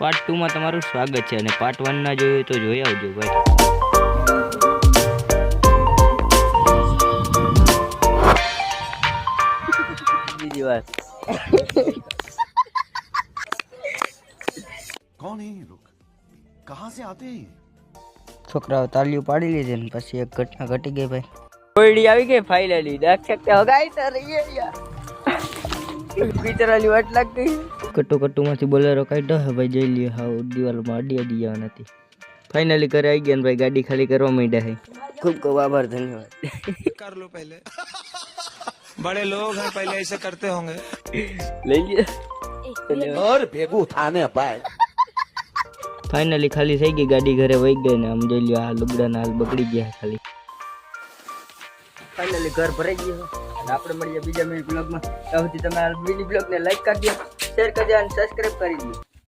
Part ટુમાં તમારું સ્વાગત છે અને પાર્ટ વન ના જોયું તો જોઈ આવજો ભાઈ બીજી વાત. કોણ છોકરાઓ તાળીઓ પાડી લીધી ને પછી એક ઘટના ઘટી ગઈ ભાઈ. કોઈડી આવી ગઈ ફાઇનલી દેખ સકતે હો ગાઈસ યાર. બિચારાની વાટ લાગ ગઈ કટુ કટુ માંથી બોલેરો કાઢ્યો હે ભાઈ જઈ લ્યો હા દિવાલમાં અડી અડી જવા નથી ફાઇનલી ઘરે આવી ગયા ને ભાઈ ગાડી ખાલી કરવા માંડ્યા હે ખૂબ ખૂબ આભાર ધન્યવાદ कर लो पहले बड़े लोग हैं पहले ऐसे करते होंगे લઈ લ્યો और भेगू थाने पाए ફાઇનલી ખાલી થઈ ગઈ ગાડી ઘરે વહી ગઈ ને આમ જોઈ લ્યો આ લુગડાના હાલ બગડી ગયા ખાલી ફાઇનલી ઘર ભરાઈ ગયું અને આપણે મળીએ બીજા મિનિટ બ્લોગમાં ત્યાં સુધી તમે આ મિની બ્લોગને લાઈક કરી દો શેર કરી દો અને સબસ્ક્રાઇબ કરી દો.